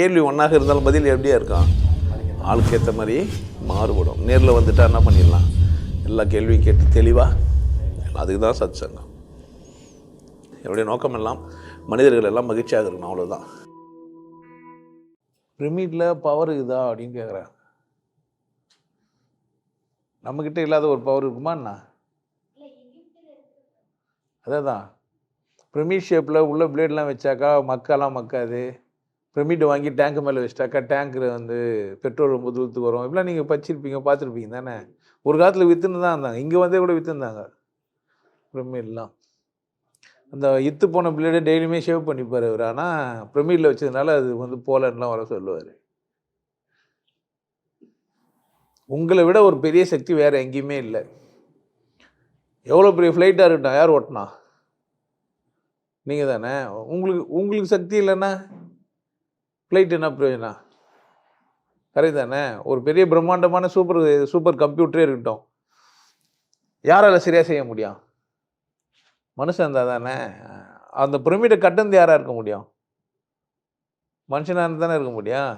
கேள்வி ஒன்றாக இருந்தாலும் பதில் எப்படியா இருக்கும்? ஆளுக்கு ஏற்ற மாதிரி மாறுபடும். நேரில் வந்துட்டா என்ன பண்ணிடலாம்? எல்லா கேள்வியும் கேட்டு தெளிவாக அதுக்கு தான் சத் சங்கம் என்னுடைய நோக்கம் எல்லாம் மனிதர்கள் எல்லாம் மகிழ்ச்சியாக இருக்கணும் அவ்வளோதான் பிரமிடில் பவர் இதா அப்படின்னு கேட்குறேன் நம்மக்கிட்ட இல்லாத ஒரு பவர் இருக்குமா என்ன? அதே தான். பிரமிட் ஷேப்பில் உள்ள பிளேட்லாம் வச்சாக்கா மக்காலாம் மக்காது. பிரமிட் வாங்கி டேங்க் மேலே வச்சிட்டாக்கா டேங்க்கில் வந்து பெட்ரோல் ரொம்ப தூரத்துக்கு வரும். இப்படிலாம் நீங்கள் பச்சிருப்பீங்க பார்த்துருப்பீங்க தானே? ஒரு காலத்தில் விற்றுன்னு தான் இருந்தாங்க. இங்கே வந்தே கூட விற்றுருந்தாங்க பிரமிட்லாம். அந்த இத்து போன பிளேடை டெய்லியுமே ஷேவ் பண்ணிப்பார் அவர். ஆனால் பிரமிடில் வச்சதுனால அது வந்து போலன்லாம் வர சொல்லுவார். உங்களை விட ஒரு பெரிய சக்தி வேறு எங்கேயுமே இல்லை. எவ்வளோ பெரிய ஃப்ளைட்டாக இருக்கட்டும் யார் ஓட்டினா? நீங்கள் தானே உங்களுக்கு உங்களுக்கு சக்தி இல்லைன்னா? ஃப்ளைட் என்ன பிரயோஜனம் கரெக்ட் தானே? ஒரு பெரிய பிரம்மாண்டமான சூப்பர் சூப்பர் கம்ப்யூட்டரே இருக்கட்டும். யாரால் சரியாக செய்ய முடியும்? மனுஷன் இருந்தால் தானே? அந்த பிரமிடை கட்டந்து யாராக இருக்க முடியும்? மனுஷனாக இருந்து தானே இருக்க முடியும்?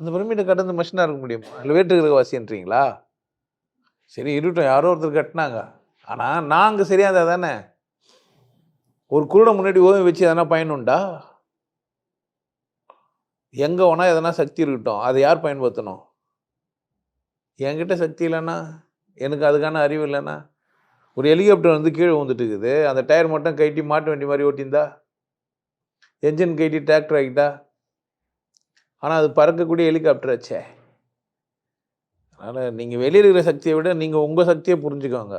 அந்த பிரமிடை கட்டந்து மனுஷனாக இருக்க முடியுமா? இல்லை வேற்றுக்கிற வாசின்றீங்களா சரி இருக்கட்டும். யாரோ ஒருத்தர் கட்டினாங்க. ஆனால் நாங்கள் சரியாக இருந்தால் தானே? ஒரு குருடை முன்னாடி ஓவியம் வச்சு எதனா பயனுண்டா எங்கே வேணால் எதனா சக்தி இருக்கட்டும். அதை யார் பயன்படுத்தணும்? என்கிட்ட சக்தி இல்லைன்னா? எனக்கு அதுக்கான அறிவு இல்லைன்னா? ஒரு ஹெலிகாப்டர் வந்து கீழே வந்துட்டு இருக்குது அந்த டயர் மட்டும் கைட்டி மாட்டு வண்டி மாதிரி ஓட்டியிருந்தா? என்ஜின் கைட்டி டிராக்டர் ஆகிட்டா ஆனால் அது பறக்கக்கூடிய ஹெலிகாப்டர் ஆச்சே. அதனால் நீங்கள் வெளியில் இருக்கிற சக்தியை விட நீங்கள் உங்கள் சக்தியை புரிஞ்சுக்கோங்க.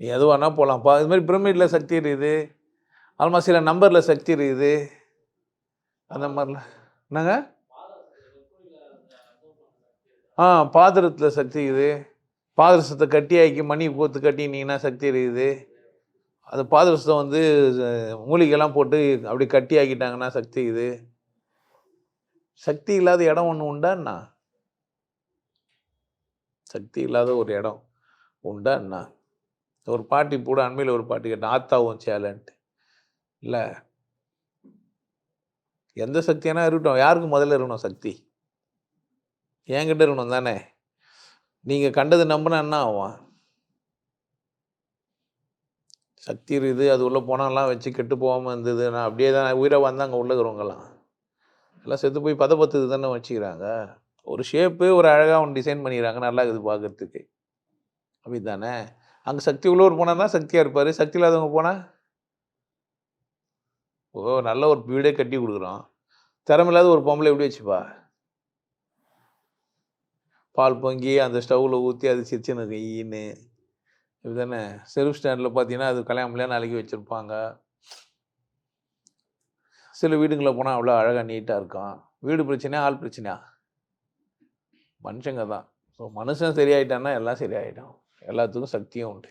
நீ எது வேணால் போகலாம்ப்பா இது மாதிரி பிரமிடில் சக்தி இருக்குது. ஆல்மோஸ்ட் சில நம்பரில் சக்தி இருக்குது. அந்த மாதிரிலாம். என்னங்க? ஆ பாத்திரத்தில் சக்தி இருக்குது. பாதரசத்தை கட்டி ஆக்கி மணி கோத்து கட்டினீங்கன்னா சக்தி இருக்குது. அது பாதரசத்தை வந்து மூலிகைலாம் போட்டு அப்படி கட்டி ஆக்கிட்டாங்கன்னா சக்தி இது சக்தி இல்லாத இடம் ஒன்று உண்டாண்ணா சக்தி இல்லாத ஒரு இடம் உண்டான்னா ஒரு பாட்டி கூட அண்மையில் ஒரு பாட்டி கேட்டேன் ஆத்தாவும் சேலன்ட்டு. இல்லை? எந்த சக்தியானா இருக்கட்டும். யாருக்கு முதல்ல இருக்கணும்? சக்தி. என்கிட்ட இருக்கணும் தானே. நீங்கள் கண்டது நம்பினா என்ன ஆகும்? சக்தி இருக்குது. அது உள்ளே போனாலாம் வச்சு கெட்டு போகாமல் இருந்தது. நான் அப்படியே தான் உயிராக வந்தாங்க உள்ள இருக்கிறவங்கலாம் எல்லாம் செத்து போய் பதப்பத்துக்கு தானே வச்சுக்கிறாங்க. ஒரு ஷேப்பு ஒரு அழகாக ஒன்று டிசைன் பண்ணிக்கிறாங்க. நல்லா இருக்குது பார்க்குறதுக்கு. அப்படி தானே அங்கே சக்தி உள்ளவர் போனான்னா சக்தியாக இருப்பார். சக்தி இல்லாதவங்க போனால் ஓ நல்ல ஒரு வீடே கட்டி கொடுக்குறோம் திறமில்லாத ஒரு பொம்பளை எப்படி வச்சுப்பா? பால் பொங்கி அந்த ஸ்டவ்வில் ஊற்றி அது சிரிச்சுன்னு கையின்னு. இப்படி தானே செல்ஃப் ஸ்டாண்டில் பார்த்தீங்கன்னா அது கல்யாணம்லையா நாளைக்கு வச்சுருப்பாங்க. சில வீடுங்களில் போனால் அவ்வளோ அழகாக நீட்டாக இருக்கும் வீடு பிரச்சனையா ஆள் பிரச்சனையா? மனுஷங்க தான் ஸோ மனுஷன் சரியாயிட்டான்னா எல்லாம் சரியாயிடும். எல்லாத்துக்கும் சக்தியும் உண்டு.